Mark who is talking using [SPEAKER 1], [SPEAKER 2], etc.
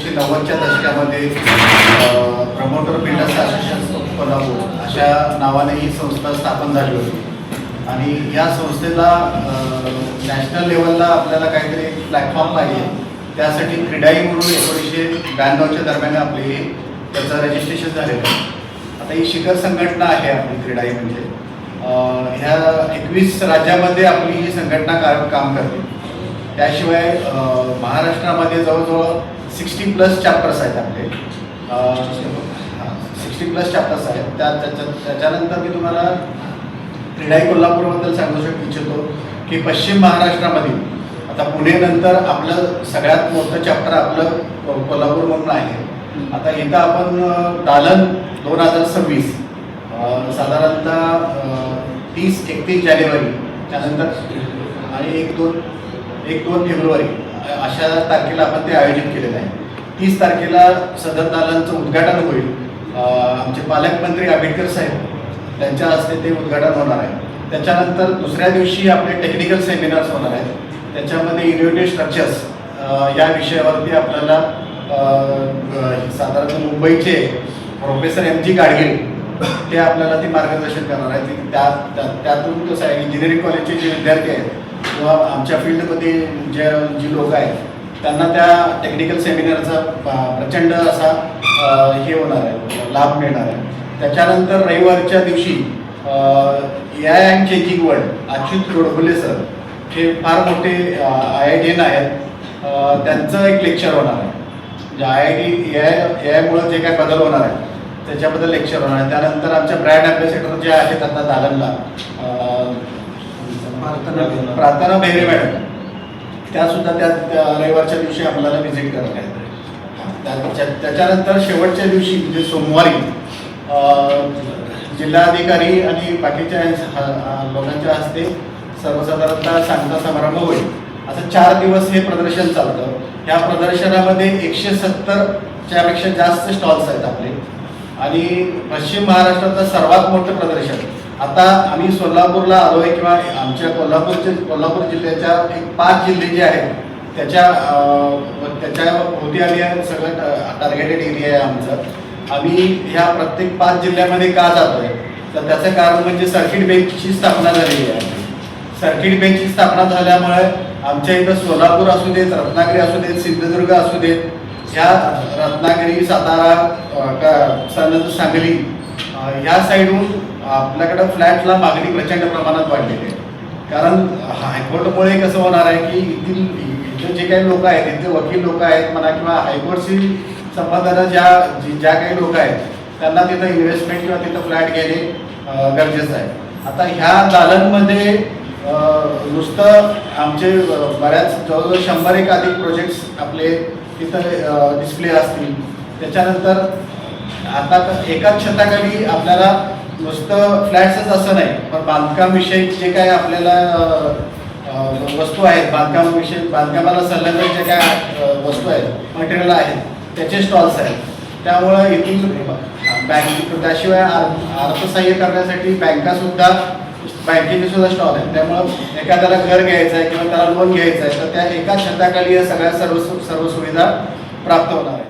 [SPEAKER 1] एकोणीसशे नव्वदच्या दशकामध्ये प्रमोटर बिल्डर्स असोसिएशन कोल्हापूर अशा नावाने ही संस्था स्थापन झाली होती. आणि या संस्थेला नॅशनल लेवलला आपल्याला काहीतरी एक प्लॅटफॉर्म पाहिजे. त्यासाठी क्रीडाई म्हणून एकोणीसशे ब्याण्णवच्या दरम्यान आपली त्याचं रजिस्ट्रेशन झालेलं आहे. आता ही शिखर संघटना आहे आपली क्रीडाई म्हणजे. ह्या एकवीस राज्यामध्ये आपली ही संघटना काम करते. त्याशिवाय महाराष्ट्रामध्ये जवळजवळ सिक्स्टी प्लस चॅप्टर्स आहेत आपले. सिक्स्टी प्लस चॅप्टर्स आहेत. त्या त्याच्या त्याच्यानंतर मी तुम्हाला क्रीडाई कोल्हापूरबद्दल सांगू शक इच्छितो की पश्चिम महाराष्ट्रामध्ये आता पुणेनंतर आपलं सगळ्यात मोठं चॅप्टर आपलं को- कोल्हापूर म्हणून आहे. आता इथं आपण दालन दोन हजार सव्वीस. साधारणतः तीस एकतीस जानेवारी. त्यानंतर आणि एक दोन एक दोन फेब्रुवारी. अशा तारखेला आपण ते आयोजित केलेलं आहे. तीस तारखेला सदर दालनचं उद्घाटन होईल. आमचे पालकमंत्री आंबेडकर साहेब त्यांच्या हस्ते ते उद्घाटन होणार आहे. त्याच्यानंतर दुसऱ्या दिवशी आपले टेक्निकल सेमिनार्स होणार आहेत. त्याच्यामध्ये इन्व्हिटेड स्ट्रक्चर्स या विषयावरती आपल्याला साधारण मुंबईचे प्रोफेसर एम जी गाडगीळ ते आपल्याला ते मार्गदर्शन करणार आहेत. त्या त्या- त्यातून कसं आहे इंजिनिअरिंग कॉलेजचे जे विद्यार्थी आहेत किंवा आमच्या फील्डमध्ये जे जी लोक आहेत त्यांना त्या टेक्निकल सेमिनारचा प्रचंड असा हे होणार आहे लाभ मिळणार आहे. त्याच्यानंतर रविवारच्या दिवशी A I and changing world Achyut Godbole sir हे फार मोठे आय आय टीन आहेत त्यांचं एक लेक्चर होणार आहे. जे I I T A I A आयमुळं जे काय बदल होणार आहे त्याच्याबद्दल लेक्चर होणार आहे. त्यानंतर आमच्या ब्रँड अँबॅसेडर जे आहेत त्यांना दालनला अ, प्रार्थना बेहरे मॅडम. त्या सुद्धा त्या रविवारच्या दिवशी आपल्याला व्हिजिट करत आहेत. त्या- त्याच्यानंतर शेवटच्या दिवशी म्हणजे सोमवारी जिल्हाधिकारी आणि बाकीच्या लोकांच्या हस्ते सर्वसाधारणतः सांगता समारंभ होईल. असं चार दिवस हे प्रदर्शन चालतं. ह्या प्रदर्शनामध्ये एकशे सत्तरच्या पेक्षा जास्त स्टॉल्स आहेत आपले. आणि पश्चिम महाराष्ट्राचं सर्वात मोठं प्रदर्शन. आता आम्ही सोलापूरला आलो आहे किंवा आमच्या कोल्हापूरचे कोल्हापूर जिल्ह्याच्या एक पाच जिल्हे जे आहेत त्याच्या त्याच्या होती आम्ही सगळं टार्गेटेड एरिया आहे आमचं. आम्ही ह्या प्रत्येक पाच जिल्ह्यामध्ये का जातोय? तर त्याचं कारण म्हणजे सर्किट बेंचची स्थापना झालेली आहे. सर्किट बेंचची स्थापना झाल्यामुळे आमच्या इथं सोलापूर असू देत रत्नागिरी असू देत सिंधुदुर्ग असू देत ह्या रत्नागिरी सातारा का- सांगली ह्या साईडहून आपल्याकडं फ्लॅटला मागणी प्रचंड प्रमाणात वाढलेली आहे. कारण हायकोर्टमुळे कसं होणार आहे की इथील इथले जे काही लोक आहेत इथले वकील लोक आहेत म्हणा किंवा हायकोर्टशी संबंधानं ज्या जी- ज्या काही लोक आहेत त्यांना तिथं इन्व्हेस्टमेंट किंवा तिथं फ्लॅट घेणे गरजेचं आहे. आता ह्या दालनमध्ये नुसतं आमचे बऱ्याच जवळजवळ शंभर एक अधिक प्रोजेक्ट्स आपले तिथं डिस्प्ले असतील. त्याच्यानंतर आता एकाच छताखाली आपल्याला नुसतं फ्लॅट्सच असं नाही पण बांधकामविषयी जे काय आपल्याला वस्तू आहेत बांधकामविषयी बांधकामाला संलग्न जे काय वस्तू आहेत मटेरियल आहेत त्याचे स्टॉल्स आहेत. त्यामुळं इथून बँक त्याशिवाय अर्थसहाय्य करण्यासाठी बँका सुद्धा बँकेचे सुद्धा स्टॉल आहेत. त्यामुळं एखाद्याला घर घ्यायचं आहे किंवा त्याला लोन घ्यायचं आहे तर त्या एका छताखाली या सगळ्या सर्व सर्व सुविधा प्राप्त होणार आहेत.